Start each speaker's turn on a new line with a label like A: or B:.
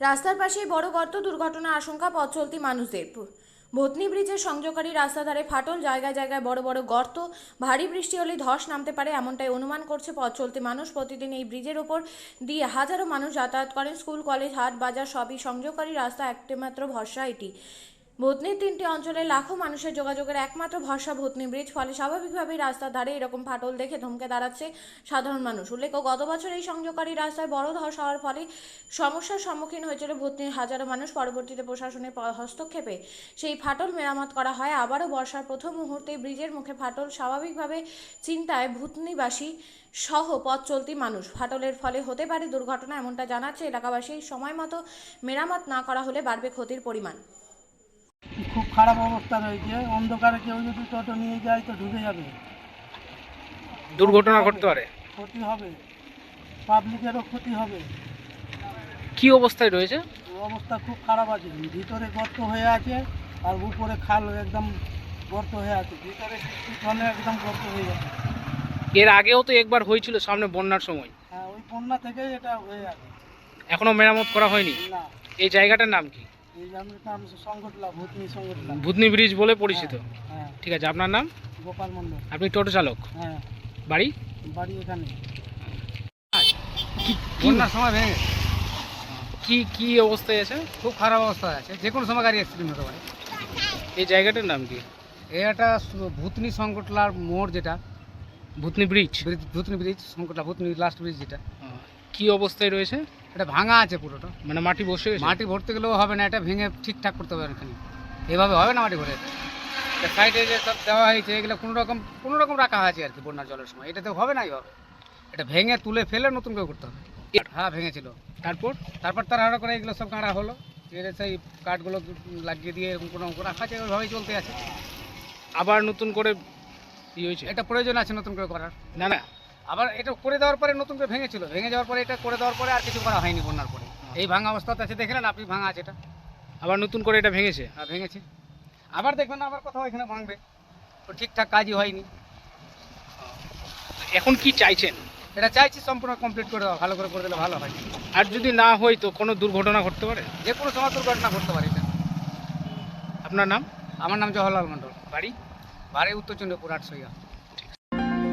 A: রাস্তার পাশেই বড় গর্ত দুর্ঘটনা আশঙ্কা পথ চলতি মানুষদের। ভতনি ব্রিজের সংযোগকারী রাস্তা ধারে ফাটল, জায়গায় জায়গায় বড় বড় গর্ত, ভারী বৃষ্টি হলে ধস নামতে পারে এমনটাই অনুমান করছে পথ চলতি মানুষ। প্রতিদিন এই ব্রিজের ওপর দিয়ে হাজারো মানুষ যাতায়াত করেন। স্কুল, কলেজ, হাট, বাজার সবই সংযোগকারী রাস্তা, একটিমাত্র ভরসা এটি। ভূতনির তিনটি অঞ্চলে লাখো মানুষের যোগাযোগের একমাত্র ভরসা ভূতনি ব্রিজ, ফলে স্বাভাবিকভাবেই রাস্তার ধারে এরকম ফাটল দেখে ধমকে দাঁড়াচ্ছে সাধারণ মানুষ। উল্লেখ্য, গত বছর এই সংযোগকারী রাস্তায় বড় ধস হওয়ার ফলে সমস্যার সম্মুখীন হয়েছিল ভূতনির হাজারো মানুষ পরবর্তীতে প্রশাসনের হস্তক্ষেপে সেই ফাটল মেরামত করা হয়। আবারও বর্ষার প্রথম মুহূর্তে ব্রিজের মুখে ফাটল স্বাভাবিকভাবে চিন্তায় ভূতনিবাসী সহ পথ চলতি মানুষ। ফাটলের ফলে হতে পারে দুর্ঘটনা এমনটা জানাচ্ছে এলাকাবাসী। সময় মতো মেরামত না করা হলে বাড়বে ক্ষতির পরিমাণ।
B: খুব খারাপ অবস্থা রয়েছে। অন্ধকারে কেউ যদি টোটো নিয়ে যায় তো ঢুকে যাবে।
C: দুর্ঘটনা ঘটতে পারে।
B: ক্ষতি হবে। পাবলিকেরও ক্ষতি হবে।
C: কি অবস্থায় রয়েছে?
B: অবস্থা খুব খারাপ আছে। ভিতরে গর্ত হয়ে আছে আর উপরে খাল একদম গর্ত হয়ে আছে। ভিতরে পিছনে একদম গর্ত হয়ে যাচ্ছে
C: এর আগেও তো একবার হয়েছিল সামনে বন্যার সময়।
B: হ্যাঁ ওই বন্যা থেকেই এটা হয়ে আছে।
C: এখনও মেরামত করা হয়নি?
B: না।
C: এই জায়গাটার নাম কি?
B: এই নাম ভূতনি
C: ব্রিজ বলে পরিচিত?
B: হ্যাঁ
C: ঠিক আছে আপনার নাম?
B: গোপাল মন্ডল
C: আপনি টোটো চালক?
B: হ্যাঁ।
C: বাড়ি?
B: বাড়ি এখানে।
D: বন্যার সময় ভেঙে
C: কি কি অবস্থায় আছে?
D: খুব খারাপ অবস্থায় আছে। যে কোনো সময় গাড়ি অ্যাক্সিডেন্ট হতে পারে।
C: এই জায়গাটার নাম কি?
D: ভূতনি সংকটলার মোড় যেটা।
C: Bhutni bridge?
D: Bridge Bhutni bridge Sankatla Bhutni last bridge যেটা।
C: কি অবস্থায় রয়েছে?
D: এটা ভাঙা আছে পুরোটা।
C: মানে মাটি বসে গেছে?
D: মাটি ভরতে গেলেও হবে না এটা ভেঙে ঠিকঠাক করতে হবে এখানে। এভাবে হবে না মাটি ভরে? সাইডে যে সব দেওয়া হয়েছে এগুলো কোনো রকম কোনো রকম রাখা আছে আর কি বন্যার জলের সময়। এটা তো হবে না এইভাবে এটা ভেঙে তুলে ফেলে নতুন করে করতে হবে। হ্যাঁ ভেঙেছিল।
C: তারপর?
D: তারপর তার হাড়া করে এগুলো সব কাঁড়া হলো। এর সেই কাঠগুলো লাগিয়ে দিয়ে এরকম কোনো রাখা আছে ওইভাবেই চলতে আছে।
C: আবার নতুন করে কি হয়েছে?
D: এটা প্রয়োজন আছে নতুন করে করার।
C: না না
D: আবার এটা করে দেওয়ার পরে নতুন করে ভেঙেছিল। ভেঙে যাওয়ার পরে এটা করে দেওয়ার পরে আর কিছু করা হয়নি বন্যার পরে। এই ভাঙা অবস্থাতে আছে দেখলেন আপনি ভাঙা আছে এটা।
C: আবার নতুন করে এটা ভেঙেছে?
D: হ্যাঁ ভেঙেছে। আবার দেখবেন আবার কোথাও এখানে ভাঙবে। তো ঠিকঠাক কাজই হয়নি।
C: এখন কি চাইছেন?
D: এটা চাইছি সম্পূর্ণ কমপ্লিট করে দেওয়া ভালো করে করে দিলে ভালো হয়।
C: আর যদি না হয় তো কোনো দুর্ঘটনা ঘটতে পারে?
D: যে কোনো সময় দুর্ঘটনা ঘটতে পারে এটা।
C: আপনার নাম?
D: আমার নাম জওহরলাল মণ্ডল।
C: বাড়ি?
D: বাড়ি উত্তর চন্দ্রপুর আটশোইয়া